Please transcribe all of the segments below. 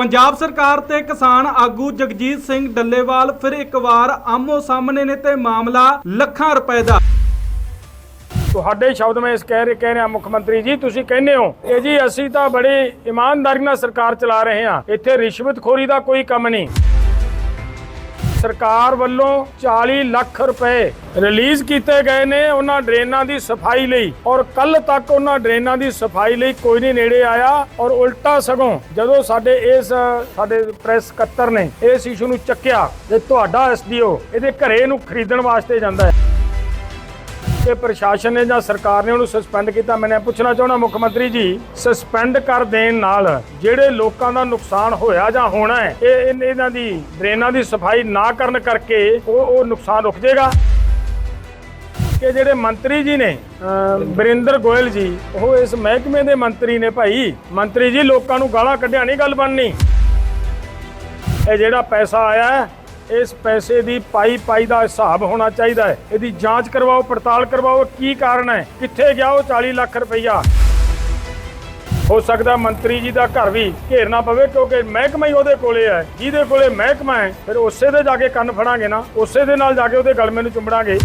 ਪੰਜਾਬ ਸਰਕਾਰ ਤੇ ਕਿਸਾਨ ਆਗੂ ਜਗਜੀਤ ਸਿੰਘ ਡੱਲੇਵਾਲ ਫਿਰ ਇੱਕ ਵਾਰ ਆਮੋ ਸਾਹਮਣੇ ਨੇ ਤੇ ਮਾਮਲਾ ਲੱਖਾਂ ਰੁਪਏ ਦਾ। ਤੁਹਾਡੇ ਸ਼ਬਦ ਮੈਂ ਇਸ ਕਹਿ ਰਹੇ ਕਹਿ ਰਿਹਾ ਮੁੱਖ ਮੰਤਰੀ ਜੀ, ਤੁਸੀਂ ਕਹਿੰਦੇ ਹੋ, ਇਹ ਜੀ ਅਸੀਂ ਤਾਂ ਬੜੀ ਇਮਾਨਦਾਰੀ ਨਾਲ ਸਰਕਾਰ ਚਲਾ ਰਹੇ ਹਾਂ, ਇੱਥੇ ਰਿਸ਼ਵਤਖੋਰੀ ਦਾ ਕੋਈ ਕੰਮ ਨਹੀਂ। ਸਰਕਾਰ ਵੱਲੋਂ 40 ਲੱਖ ਰੁਪਏ ਰਿਲੀਜ਼ ਕੀਤੇ ਗਏ ਨੇ ਉਹਨਾਂ ਡਰੇਨਾਂ ਦੀ ਸਫ਼ਾਈ ਲਈ। ਔਰ ਕੱਲ ਤੱਕ ਉਹਨਾਂ ਡਰੇਨਾਂ ਦੀ ਸਫ਼ਾਈ ਲਈ ਕੋਈ ਨਹੀਂ ਨੇੜੇ ਆਇਆ। ਔਰ ਉਲਟਾ ਸਗੋਂ ਜਦੋਂ ਸਾਡੇ ਇਸ, ਸਾਡੇ ਪ੍ਰੈਸ ਸਕੱਤਰ ਨੇ ਇਸ ਇਸ਼ੂ ਨੂੰ ਚੱਕਿਆ ਤੇ ਤੁਹਾਡਾ ਐਸਡੀਓ ਇਹਦੇ ਘਰੇ ਨੂੰ ਖਰੀਦਣ ਵਾਸਤੇ ਜਾਂਦਾ ਹੈ। ਕਿ ਪ੍ਰਸ਼ਾਸਨ ਨੇ ਜਾਂ ਸਰਕਾਰ ਨੇ ਉਹਨੂੰ ਸਸਪੈਂਡ ਕੀਤਾ ਮੈਂ ਪੁੱਛਣਾ ਚਾਹਣਾ ਮੁੱਖ ਮੰਤਰੀ ਜੀ ਸਸਪੈਂਡ ਕਰ ਦੇਣ ਨਾਲ ਜਿਹੜੇ ਲੋਕਾਂ ਦਾ ਨੁਕਸਾਨ ਹੋਇਆ ਜਾਂ ਹੋਣਾ ਹੈ ਇਹ ਇਹਨਾਂ ਦੀ ਡਰੇਨਾਂ ਦੀ ਸਫ਼ਾਈ ਨਾ ਕਰਨ ਕਰਕੇ ਉਹ ਉਹ ਨੁਕਸਾਨ ਰੁਕ ਜਾਏਗਾ? ਕਿ ਜਿਹੜੇ ਮੰਤਰੀ ਜੀ ਨੇ ਅਹ, ਬਰਿੰਦਰ ਗੋਇਲ ਜੀ ਉਹ ਇਸ ਮਹਿਕਮੇ ਦੇ ਮੰਤਰੀ ਨੇ ਭਾਈ। ਮੰਤਰੀ ਜੀ ਲੋਕਾਂ ਨੂੰ ਗਾਲਾਂ ਕੱਢਿਆ ਨਹੀਂ ਗੱਲ ਬਣਨੀ। ਇਹ ਜਿਹੜਾ ਪੈਸਾ ਆਇਆ ਇਸ ਪੈਸੇ ਦੀ ਪਾਈ ਪਾਈ ਦਾ ਹਿਸਾਬ ਹੋਣਾ ਚਾਹੀਦਾ ਹੈ। ਇਹਦੀ ਜਾਂਚ ਕਰਵਾਓ, ਪੜਤਾਲ ਕਰਵਾਓ, ਕੀ ਕਾਰਨ ਹੈ? ਕਿੱਥੇ ਗਿਆ ਉਹ 40 ਲੱਖ ਰੁਪਈਆ? ਹੋ ਸਕਦਾ ਮੰਤਰੀ ਜੀ ਦਾ ਘਰ ਵੀ ਘੇਰਨਾ ਪਵੇ, ਕਿਉਂਕਿ ਮਹਿਕਮਾ ਹੀ ਉਹਦੇ ਕੋਲੇ ਹੈ। ਜਿਹਦੇ ਕੋਲੇ ਮਹਿਕਮਾ ਹੈ, ਫਿਰ ਉਸੇ ਦੇ ਜਾ ਕੇ ਕੰਨ ਫੜਾਂਗੇ ਨਾ, ਉਸੇ ਦੇ ਨਾਲ ਜਾ ਕੇ ਉਹਦੇ ਗਲਮੇ ਨੂੰ ਚੁੰਬੜਾਂਗੇ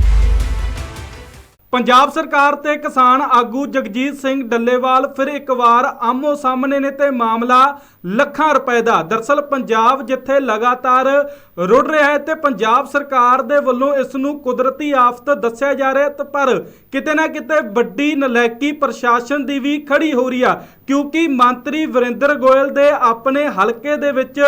ਪੰਜਾਬ ਸਰਕਾਰ ਤੇ ਕਿਸਾਨ ਆਗੂ ਜਗਜੀਤ ਸਿੰਘ ਡੱਲੇਵਾਲ ਫਿਰ ਇੱਕ ਵਾਰ ਆਮੋ ਸਾਹਮਣੇ ਨੇ ਤੇ ਮਾਮਲਾ ਲੱਖਾਂ ਰੁਪਏ ਦਾ। ਦਰਸਲ ਪੰਜਾਬ ਜਿੱਥੇ ਲਗਾਤਾਰ ਰੁੜ ਰਿਹਾ ਹੈ ਤੇ ਪੰਜਾਬ ਸਰਕਾਰ ਦੇ ਵੱਲੋਂ ਇਸ ਨੂੰ ਕੁਦਰਤੀ ਆਫਤ ਦੱਸਿਆ ਜਾ ਰਿਹਾ ਤੇ ਪਰ ਕਿਤੇ ਨਾ ਕਿਤੇ ਵੱਡੀ ਨਲਾਇਕੀ ਪ੍ਰਸ਼ਾਸਨ ਦੀ ਵੀ ਖੜੀ ਹੋ ਰਹੀ ਆ। ਕਿਉਂਕਿ ਮੰਤਰੀ ਵਰਿੰਦਰ ਗੋਇਲ ਦੇ ਆਪਣੇ ਹਲਕੇ ਦੇ ਵਿੱਚ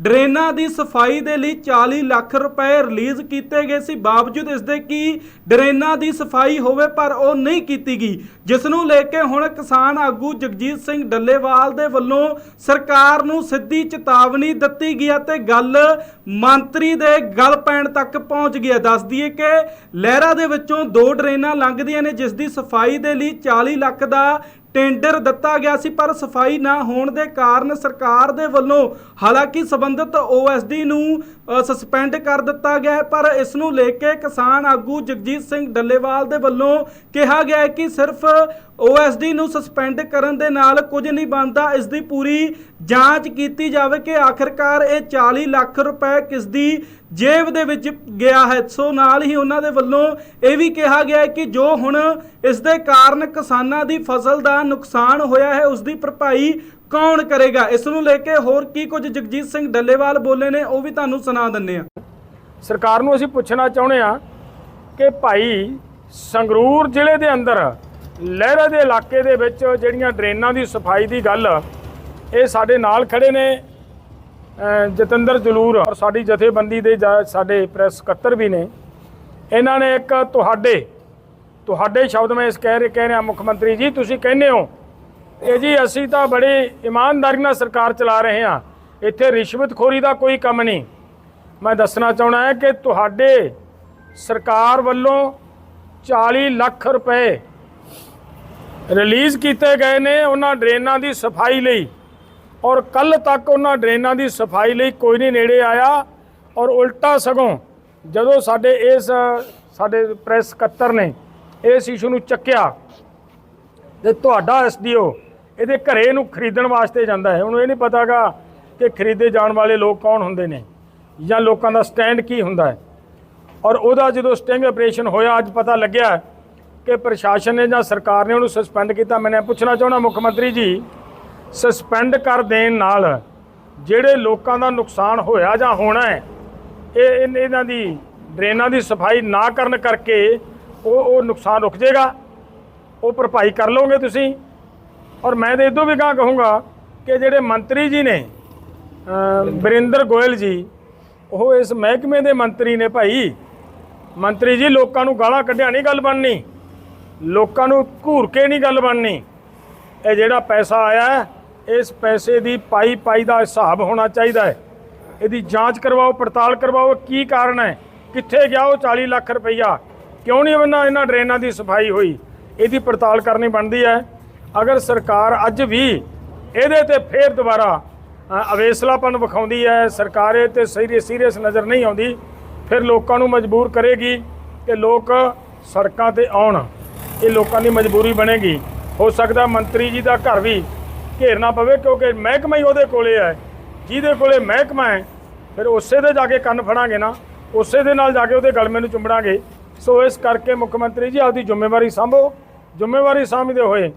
ਡਰੇਨਾਂ ਦੀ ਸਫ਼ਾਈ ਦੇ ਲਈ 40 ਲੱਖ ਰੁਪਏ ਰਿਲੀਜ਼ ਕੀਤੇ ਗਏ ਸੀ। ਬਾਵਜੂਦ ਇਸ ਦੇ ਕਿ ਡਰੇਨਾਂ ਦੀ ਸਫ਼ਾਈ ਹੋਵੇ, ਪਰ ਉਹ ਨਹੀਂ ਕੀਤੀ ਗਈ। ਜਿਸ ਨੂੰ ਲੈ ਕੇ ਹੁਣ ਕਿਸਾਨ ਆਗੂ ਜਗਜੀਤ ਸਿੰਘ ਡੱਲੇਵਾਲ ਦੇ ਵੱਲੋਂ ਸਰਕਾਰ ਨੂੰ ਸਿੱਧੀ ਚੇਤਾਵਨੀ ਦਿੱਤੀ ਗਈ ਹੈ ਤੇ ਗੱਲ ਮੰਤਰੀ ਦੇ ਗਲ ਪੈਣ ਤੱਕ ਪਹੁੰਚ ਗਈ ਹੈ। ਦੱਸ ਦਈਏ ਕਿ ਲਹਿਰਾ ਦੇ ਵਿੱਚੋਂ ਦੋ ਡਰੇਨਾਂ ਲੰਘਦੀਆਂ ਨੇ, ਜਿਸ ਦੀ ਸਫ਼ਾਈ ਦੇ ਲਈ 40 ਲੱਖ ਦਾ ਟੈਂਡਰ ਦਿੱਤਾ ਗਿਆ ਸੀ, ਪਰ ਸਫ਼ਾਈ ਨਾ ਹੋਣ ਦੇ ਕਾਰਨ ਸਰਕਾਰ ਦੇ ਵੱਲੋਂ ਹਾਲਾਂਕਿ ਸੰਬੰਧਿਤ ਓਐਸਡੀ ਨੂੰ ਸਸਪੈਂਡ ਕਰ ਦਿੱਤਾ ਗਿਆ ਹੈ, ਪਰ ਇਸ ਨੂੰ ਲੈ ਕੇ ਕਿਸਾਨ ਆਗੂ ਜਗਜੀਤ ਸਿੰਘ ਡੱਲੇਵਾਲ ਦੇ ਵੱਲੋਂ ਕਿਹਾ ਗਿਆ ਹੈ ਕਿ ਸਿਰਫ ਓਐਸਡੀ ਨੂੰ ਸਸਪੈਂਡ ਕਰਨ ਦੇ ਨਾਲ ਕੁਝ ਨਹੀਂ ਬਣਦਾ। ਇਸ ਦੀ ਪੂਰੀ ਜਾਂਚ ਕੀਤੀ ਜਾਵੇ ਕਿ ਆਖਿਰਕਾਰ ਇਹ 40 ਲੱਖ ਰੁਪਏ ਕਿਸ ਦੀ ਜੇਬ ਦੇ ਵਿੱਚ ਗਿਆ ਹੈ। ਸੋ ਨਾਲ ਹੀ ਉਹਨਾਂ ਦੇ ਵੱਲੋਂ ਇਹ ਵੀ ਕਿਹਾ ਗਿਆ ਹੈ ਕਿ ਜੋ ਹੁਣ ਇਸ ਦੇ ਕਾਰਨ ਕਿਸਾਨਾਂ ਦੀ ਫਸਲ ਦਾ ਨੁਕਸਾਨ ਹੋਇਆ ਹੈ, ਉਸ ਦੀ ਭਰਪਾਈ ਕੌਣ ਕਰੇਗਾ? ਇਸ ਨੂੰ ਲੈ ਕੇ ਹੋਰ ਕੀ ਕੁਝ ਜਗਜੀਤ ਸਿੰਘ ਡੱਲੇਵਾਲ ਬੋਲੇ ਨੇ, ਉਹ ਵੀ ਤੁਹਾਨੂੰ ਸੁਣਾ ਦਿੰਨੇ ਆ ਸਰਕਾਰ ਨੂੰ ਅਸੀਂ ਪੁੱਛਣਾ ਚਾਹੁੰਦੇ ਆ ਕਿ ਭਾਈ ਸੰਗਰੂਰ ਜ਼ਿਲ੍ਹੇ ਦੇ ਅੰਦਰ ਲਹਿਰਾ ਦੇ ਇਲਾਕੇ ਦੇ ਵਿੱਚ ਜਿਹੜੀਆਂ ਡਰੇਨਾਂ ਦੀ ਸਫ਼ਾਈ ਦੀ ਗੱਲ, ਇਹ ਸਾਡੇ ਨਾਲ ਖੜੇ ਨੇ ਜਤਿੰਦਰ ਜਲੂਰ ਔਰ ਸਾਡੀ ਜਥੇਬੰਦੀ ਦੇ ਜਾ- ਸਾਡੇ ਪ੍ਰੈਸ ਸਕੱਤਰ ਵੀ ਨੇ। ਇਹਨਾਂ ਨੇ ਇੱਕ ਤੁਹਾਡੇ ਤੁਹਾਡੇ ਸ਼ਬਦ ਮੈਂ ਇਸ ਕਹਿ ਰਹੇ ਕਹਿ ਰਿਹਾ ਮੁੱਖ ਮੰਤਰੀ ਜੀ, ਤੁਸੀਂ ਕਹਿੰਦੇ ਹੋ ਕਿ ਜੀ ਅਸੀਂ ਤਾਂ ਬੜੇ ਇਮਾਨਦਾਰੀ ਨਾਲ ਸਰਕਾਰ ਚਲਾ ਰਹੇ ਹਾਂ, ਇੱਥੇ ਰਿਸ਼ਵਤਖੋਰੀ ਦਾ ਕੋਈ ਕੰਮ ਨਹੀਂ। ਮੈਂ ਦੱਸਣਾ ਚਾਹਣਾ ਹੈ ਕਿ ਤੁਹਾਡੇ ਸਰਕਾਰ ਵੱਲੋਂ 40 ਲੱਖ ਰੁਪਏ ਰਿਲੀਜ਼ ਕੀਤੇ ਗਏ ਨੇ ਉਹਨਾਂ ਡਰੇਨਾਂ ਦੀ ਸਫ਼ਾਈ ਲਈ। ਔਰ ਕੱਲ ਤੱਕ ਉਹਨਾਂ ਡਰੇਨਾਂ ਦੀ ਸਫ਼ਾਈ ਲਈ ਕੋਈ ਨਹੀਂ ਨੇੜੇ ਆਇਆ। ਔਰ ਉਲਟਾ ਸਗੋਂ ਜਦੋਂ ਸਾਡੇ ਇਸ, ਸਾਡੇ ਪ੍ਰੈਸ ਸਕੱਤਰ ਨੇ ਇਸ ਇਸ਼ੂ ਨੂੰ ਚੱਕਿਆ, ਤੇ ਤੁਹਾਡਾ ਐਸਡੀਓ ਇਹਦੇ ਘਰੇ ਨੂੰ ਖਰੀਦਣ ਵਾਸਤੇ ਜਾਂਦਾ ਹੈ। ਉਹਨੂੰ ਇਹ ਨਹੀਂ ਪਤਾਗਾ ਕਿ ਖਰੀਦੇ ਜਾਣ ਵਾਲੇ ਲੋਕ ਕੌਣ ਹੁੰਦੇ ਨੇ ਜਾਂ ਲੋਕਾਂ ਦਾ ਸਟੈਂਡ ਕੀ ਹੁੰਦਾ ਹੈ। ਔਰ ਉਹਦਾ ਜਦੋਂ ਸਟਿੰਗ ਆਪਰੇਸ਼ਨ ਹੋਇਆ, ਅੱਜ ਪਤਾ ਲੱਗਿਆ ਕਿ ਪ੍ਰਸ਼ਾਸਨ ਨੇ ਜਾਂ ਸਰਕਾਰ ਨੇ ਉਹਨੂੰ ਸਸਪੈਂਡ ਕੀਤਾ, ਮੈਂ ਪੁੱਛਣਾ ਚਾਹਣਾ ਮੁੱਖ ਮੰਤਰੀ ਜੀ ਸਸਪੈਂਡ ਕਰ ਦੇਣ ਨਾਲ ਜਿਹੜੇ ਲੋਕਾਂ ਦਾ ਨੁਕਸਾਨ ਹੋਇਆ ਜਾਂ ਹੋਣਾ ਹੈ, ਇਹ ਇਹਨਾਂ ਦੀ ਡਰੇਨਾਂ ਦੀ ਸਫ਼ਾਈ ਨਾ ਕਰਨ ਕਰਕੇ ਉਹ ਉਹ ਨੁਕਸਾਨ ਰੁਕ ਜਾਏਗਾ, ਉਹ ਭਰਪਾਈ ਕਰ ਲਓਗੇ ਤੁਸੀਂ। ਔਰ ਮੈਂ ਤਾਂ ਇਦੋਂ ਵੀ ਗਾਂ ਕਹੂੰਗਾ ਕਿ ਜਿਹੜੇ ਮੰਤਰੀ ਜੀ ਨੇ, ਅਹ, ਬਰਿੰਦਰ ਗੋਇਲ ਜੀ, ਉਹ ਇਸ ਮਹਿਕਮੇ ਦੇ ਮੰਤਰੀ ਨੇ ਭਾਈ। ਮੰਤਰੀ ਜੀ, ਲੋਕਾਂ ਨੂੰ ਗਾਲਾਂ ਕੱਢਿਆ ਨਹੀਂ ਗੱਲ ਬਣਨੀ। ਲੋਕਾਂ ਨੂੰ ਘੂਰ ਕੇ ਨਹੀਂ ਗੱਲ ਬਣਨੀ। ਇਹ ਜਿਹੜਾ ਪੈਸਾ ਆਇਆ ਇਸ ਪੈਸੇ ਦੀ ਪਾਈ ਪਾਈ ਦਾ ਹਿਸਾਬ ਹੋਣਾ ਚਾਹੀਦਾ ਹੈ। ਇਹਦੀ ਜਾਂਚ ਕਰਵਾਓ, ਪੜਤਾਲ ਕਰਵਾਓ ਕੀ ਕਾਰਨ ਹੈ? ਕਿੱਥੇ ਗਿਆ ਉਹ 40 ਲੱਖ ਰੁਪਈਆ? ਕਿਉਂ ਨਹੀਂ ਇਹਨਾਂ ਇਹਨਾਂ ਡਰੇਨਾਂ ਦੀ ਸਫ਼ਾਈ ਹੋਈ? ਇਹਦੀ ਪੜਤਾਲ ਕਰਨੀ ਬਣਦੀ ਹੈ। ਅਗਰ ਸਰਕਾਰ ਅੱਜ ਵੀ ਇਹਦੇ ਤੇ ਫੇਰ ਦੁਬਾਰਾ ਅਵੇਸਲਾਪਨ ਵਿਖਾਉਂਦੀ ਹੈ, ਸਰਕਾਰ ਇਹ ਤੇ ਸੀਰੀਅਸ ਸੀਰੀਅਸ ਨਜ਼ਰ ਨਹੀਂ ਆਉਂਦੀ, ਫਿਰ ਲੋਕਾਂ ਨੂੰ ਮਜਬੂਰ ਕਰੇਗੀ ਕਿ ਲੋਕ ਸੜਕਾਂ ਤੇ ਆਉਣ। ਇਹ ਲੋਕਾਂ ਦੀ ਮਜਬੂਰੀ ਬਣੇਗੀ। ਹੋ ਸਕਦਾ ਮੰਤਰੀ ਜੀ ਦਾ ਘਰ ਵੀ ਘੇਰਨਾ ਪਵੇ ਕਿਉਂਕਿ ਮਹਿਕਮਾ ਹੀ ਉਹਦੇ ਕੋਲੇ ਹੈ। ਜਿਹਦੇ ਕੋਲੇ ਮਹਿਕਮਾ ਹੈ, ਫਿਰ ਉਸੇ ਦੇ ਜਾ ਕੇ ਕੰਨ ਫੜਾਂਗੇ ਨਾ। ਉਸੇ ਦੇ ਨਾਲ ਜਾ ਕੇ ਉਹਦੇ ਗਲਮੇ ਨੂੰ ਚੁੰਮੜਾਂਗੇ ਸੋ ਇਸ ਕਰਕੇ ਮੁੱਖ ਮੰਤਰੀ ਜੀ ਆਪਦੀ ਜ਼ਿੰਮੇਵਾਰੀ ਸੰਭੋ। ਜ਼ਿੰਮੇਵਾਰੀ ਸਮਝਦੇ ਹੋਏ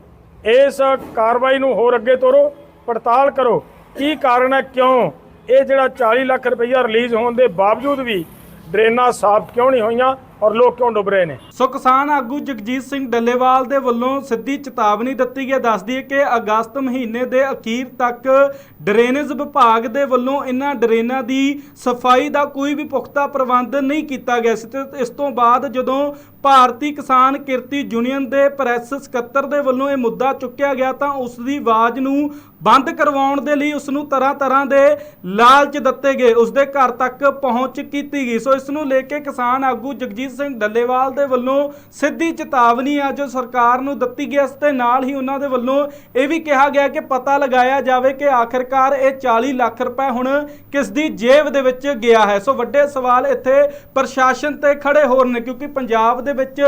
ਇਸ ਕਾਰਵਾਈ ਨੂੰ ਹੋਰ ਅੱਗੇ ਤੋਰੋ, ਪੜਤਾਲ ਕਰੋ। ਕੀ ਕਾਰਨ ਹੈ, ਕਿਉਂ? ਇਹ ਜਿਹੜਾ 40 ਲੱਖ ਰੁਪਈਆ ਰਿਲੀਜ਼ ਹੋਣ ਦੇ ਬਾਵਜੂਦ ਵੀ ਡਰੇਨਾਂ ਸਾਫ਼ ਕਿਉਂ ਨਹੀਂ ਹੋਈਆਂ? ਔਰ ਲੋਕ ਕਿਉਂ ਡੁੱਬ ਰਹੇ ਨੇ? ਸੋ ਕਿਸਾਨ ਆਗੂ ਜਗਜੀਤ ਸਿੰਘ ਡੱਲੇਵਾਲ ਦੇ ਵੱਲੋਂ ਸਿੱਧੀ ਚੇਤਾਵਨੀ ਦਿੱਤੀ ਗਈ ਦੱਸਦੀ ਹੈ ਕਿ ਅਗਸਤ ਮਹੀਨੇ ਦੇ ਅਖੀਰ ਤੱਕ ਡਰੇਨੇਜ ਵਿਭਾਗ ਦੇ ਵੱਲੋਂ ਇਹਨਾਂ ਡਰੇਨਾਂ ਦੀ ਸਫ਼ਾਈ ਦਾ ਕੋਈ ਵੀ ਪੁਖਤਾ ਪ੍ਰਬੰਧ ਨਹੀਂ ਕੀਤਾ ਗਿਆ ਸੀ ਤੇ ਇਸ ਤੋਂ ਬਾਅਦ ਜਦੋਂ ਭਾਰਤੀ ਕਿਸਾਨ ਕਿਰਤੀ ਯੂਨੀਅਨ ਦੇ ਪ੍ਰੈਸ ਸਕੱਤਰ ਦੇ ਵੱਲੋਂ ਇਹ ਮੁੱਦਾ ਚੁੱਕਿਆ ਗਿਆ ਤਾਂ ਉਸ ਦੀ ਆਵਾਜ਼ ਨੂੰ ਬੰਦ ਕਰਵਾਉਣ ਦੇ ਲਈ ਉਸ ਨੂੰ ਤਰ੍ਹਾਂ ਤਰ੍ਹਾਂ ਦੇ ਲਾਲਚ ਦਿੱਤੇ ਗਏ। ਉਸ ਦੇ ਘਰ ਤੱਕ ਪਹੁੰਚ ਕੀਤੀ ਗਈ। ਸੋ ਇਸ ਨੂੰ ਲੈ ਕੇ ਕਿਸਾਨ ਆਗੂ ਜਗਜੀਤ ਸਿੰਘ ਡੱਲੇਵਾਲ ਦੇ ਵੱਲੋਂ ਸਿੱਧੀ ਚੇਤਾਵਨੀ ਆ ਜੋ ਸਰਕਾਰ ਨੂੰ ਦਿੱਤੀ ਗਈ ਇਸ ਤੇ ਨਾਲ ਹੀ ਉਹਨਾਂ ਦੇ ਵੱਲੋਂ ਇਹ ਵੀ ਕਿਹਾ ਗਿਆ ਕਿ ਪਤਾ ਲਗਾਇਆ ਜਾਵੇ ਕਿ ਆਖਿਰਕਾਰ ਇਹ 40 ਲੱਖ ਰੁਪਏ ਹੁਣ ਕਿਸ ਦੀ ਜੇਬ ਦੇ ਵਿੱਚ ਗਿਆ ਹੈ। ਸੋ ਵੱਡੇ ਸਵਾਲ ਇੱਥੇ ਪ੍ਰਸ਼ਾਸਨ ਤੇ ਖੜੇ ਹੋਰ ਨੇ, ਕਿਉਂਕਿ ਪੰਜਾਬ ਦੇ ਵਿੱਚ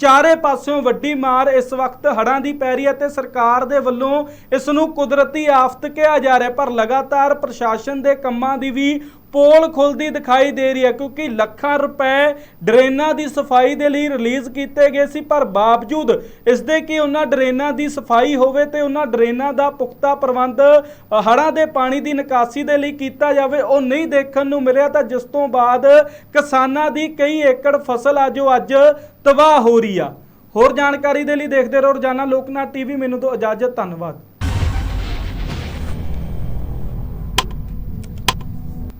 ਚਾਰੇ ਪਾਸਿਓਂ ਵੱਡੀ ਮਾਰ ਇਸ ਵਕਤ ਹੜ੍ਹਾਂ ਦੀ ਪੈ ਰਹੀ ਹੈ ਤੇ ਸਰਕਾਰ ਦੇ ਵੱਲੋਂ ਇਸ ਨੂੰ ਕੁਦਰਤੀ ਆਫਤ ਕਿਹਾ ਜਾ ਰਿਹਾ ਪਰ ਲਗਾਤਾਰ ਪ੍ਰਸ਼ਾਸਨ ਦੇ ਕੰਮਾਂ ਦੀ ਵੀ ਪੋਲ ਖੁੱਲਦੀ ਦਿਖਾਈ ਦੇ ਰਹੀ ਹੈ ਕਿਉਂਕਿ ਲੱਖਾਂ ਰੁਪਏ ਡਰੇਨਾਂ ਦੀ ਸਫ਼ਾਈ ਦੇ ਲਈ ਰਿਲੀਜ਼ ਕੀਤੇ ਗਏ ਸੀ ਪਰ ਬਾਵਜੂਦ ਇਸ ਦੇ ਕਿ ਉਹਨਾਂ ਡਰੇਨਾਂ ਦੀ ਸਫ਼ਾਈ ਹੋਵੇ ਤੇ ਉਹਨਾਂ ਡਰੇਨਾਂ ਦਾ ਪੁਖਤਾ ਪ੍ਰਬੰਧ ਅ, ਹੜ੍ਹਾਂ ਦੇ ਪਾਣੀ ਦੀ ਨਿਕਾਸੀ ਦੇ ਲਈ ਕੀਤਾ ਜਾਵੇ ਉਹ ਨਹੀਂ ਦੇਖਣ ਨੂੰ ਮਿਲਿਆ ਤਾਂ ਜਿਸ ਤੋਂ ਬਾਅਦ ਕਿਸਾਨਾਂ ਦੀ ਕਈ ਏਕੜ ਫਸਲ ਆ ਜੋ ਅੱਜ ਤਬਾਹ ਹੋ ਰਹੀ ਆ। ਹੋਰ ਜਾਣਕਾਰੀ ਦੇ ਲਈ ਦੇਖਦੇ ਰਹੋ ਰੋਜ਼ਾਨਾ ਲੋਕਨਾਥ ਟੀਵੀ ਮੈਨੂੰ ਤੋਂ ਇਜਾਜ਼ਤ ਧੰਨਵਾਦ।